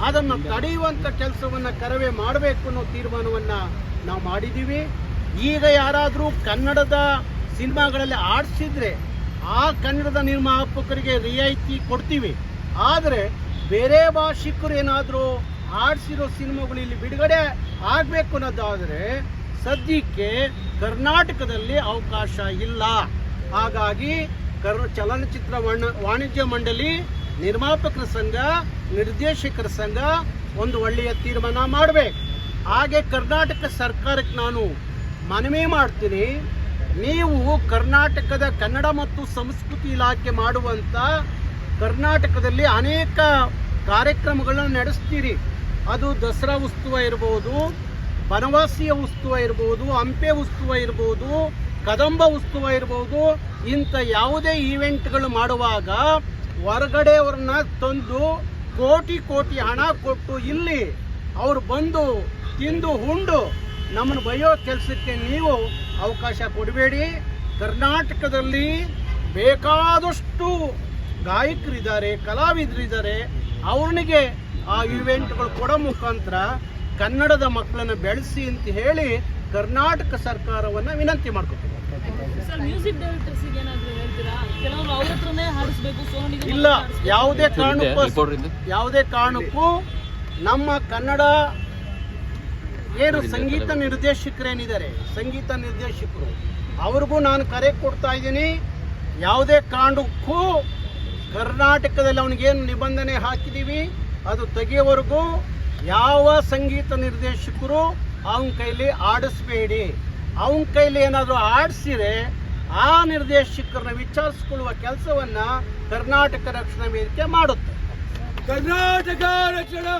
ಅದನ್ನು ತಡೆಯುವಂತ ಕೆಲಸವನ್ನ ಕರವೇ ಮಾಡಬೇಕು ಅನ್ನೋ ತೀರ್ಮಾನವನ್ನು ನಾವು ಮಾಡಿದ್ದೀವಿ ಈಗ ಯಾರಾದರೂ ಕನ್ನಡದ ಸಿನಿಮಾಗಳಲ್ಲಿ ಆಡಿಸಿದ್ರೆ ಆ ಕನ್ನಡದ ನಿರ್ಮಾಪಕರಿಗೆ ರಿಯಾಯಿತಿ ಕೊಡ್ತೀವಿ. ಆದರೆ ಬೇರೆ ಭಾಷಿಕರು ಏನಾದರೂ ಆಡಿಸಿರೋ ಸಿನಿಮಾಗಳು ಇಲ್ಲಿ ಬಿಡುಗಡೆ ಆಗಬೇಕು ಅನ್ನೋದಾದರೆ ಸದ್ಯಕ್ಕೆ ಕರ್ನಾಟಕದಲ್ಲಿ ಅವಕಾಶ ಇಲ್ಲ. ಹಾಗಾಗಿ ಕರ್ ಚಲನಚಿತ್ರ ವಾಣ- ವಾಣಿಜ್ಯ ಮಂಡಳಿ ನಿರ್ಮಾಪಕರ ಸಂಘ, ನಿರ್ದೇಶಕರ ಸಂಘ ಒಂದು ಒಳ್ಳೆಯ ತೀರ್ಮಾನ ಮಾಡಬೇಕು. ಹಾಗೆ ಕರ್ನಾಟಕ ಸರ್ಕಾರಕ್ಕೆ ನಾನು ಮನವಿ ಮಾಡ್ತೀನಿ. ನೀವು ಕರ್ನಾಟಕದ ಕನ್ನಡ ಮತ್ತು ಸಂಸ್ಕೃತಿ ಇಲಾಖೆ ಮಾಡುವಂಥ ಕರ್ನಾಟಕದಲ್ಲಿ ಅನೇಕ ಕಾರ್ಯಕ್ರಮಗಳನ್ನು ನಡೆಸ್ತೀರಿ. ಅದು ದಸರಾ ಉತ್ಸವ ಇರ್ಬೋದು, ಬನವಾಸಿಯ ಉತ್ಸವ ಇರ್ಬೋದು, ಹಂಪೆ ಉತ್ಸವ ಇರ್ಬೋದು, ಕದಂಬ ಉತ್ಸವ ಇರ್ಬೋದು, ಇಂಥ ಯಾವುದೇ ಈವೆಂಟ್ಗಳು ಮಾಡುವಾಗ ಹೊರಗಡೆಯವ್ರನ್ನ ತಂದು ಕೋಟಿ ಕೋಟಿ ಹಣ ಕೊಟ್ಟು ಇಲ್ಲಿ ಅವ್ರು ಬಂದು ತಿಂದು ಉಂಡು. ನಮ್ಮನ್ನು ಬಯ್ಯೋ ಕೆಲಸಕ್ಕೆ ನೀವು ಅವಕಾಶ ಕೊಡಬೇಡಿ. ಕರ್ನಾಟಕದಲ್ಲಿ ಬೇಕಾದಷ್ಟು ಗಾಯಕರಿದ್ದಾರೆ, ಕಲಾವಿದರಿದ್ದಾರೆ. ಅವ್ರನಿಗೆ ಆ ಇವೆಂಟ್ಗಳು ಕೊಡೋ ಮುಖಾಂತರ ಕನ್ನಡದ ಮಕ್ಕಳನ್ನು ಬೆಳೆಸಿ ಅಂತ ಹೇಳಿ ಕರ್ನಾಟಕ ಸರ್ಕಾರವನ್ನು ವಿನಂತಿ ಮಾಡ್ಕೊತೀನಿ ಸರ್ ಮ್ಯೂಸಿಕ್ ಡೈರೆಕ್ಟರ್ಸ್ ಏನಾದ್ರು ಹೇಳ್ತೀರಾ? ಕೆಲವರು ಅವ್ರ ಹತ್ರನೇ ಸೋನಿ ಇಲ್ಲ ಯಾವುದೇ ಕಾರಣಕ್ಕೂ ಯಾವುದೇ ಕಾರಣಕ್ಕೂ ನಮ್ಮ ಕನ್ನಡ ಏನು ಸಂಗೀತ ನಿರ್ದೇಶಕರೇನಿದ್ದಾರೆ ಸಂಗೀತ ನಿರ್ದೇಶಕರು ಅವ್ರಿಗೂ ನಾನು ಕರೆ ಕೊಡ್ತಾ ಇದ್ದೀನಿ ಯಾವುದೇ ಕಾರಣಕ್ಕೂ ಕರ್ನಾಟಕದಲ್ಲಿ ಅವನಿಗೇನು ನಿಬಂಧನೆ ಹಾಕಿದ್ದೀವಿ ಅದು ತೆಗೆಯೋವರೆಗೂ ಯಾವ ಸಂಗೀತ ನಿರ್ದೇಶಕರು ಅವನ ಕೈಲಿ ಆಡಿಸ್ಬೇಡಿ ಅವನ ಕೈಲಿ ಏನಾದರೂ ಆಡಿಸಿರೆ ಆ ನಿರ್ದೇಶಕರನ್ನ ವಿಚಾರಿಸಿಕೊಳ್ಳುವ ಕೆಲಸವನ್ನ ಕರ್ನಾಟಕ ರಕ್ಷಣಾ ವೇದಿಕೆ ಮಾಡುತ್ತೆ. ಕರ್ನಾಟಕ ರಕ್ಷಣಾ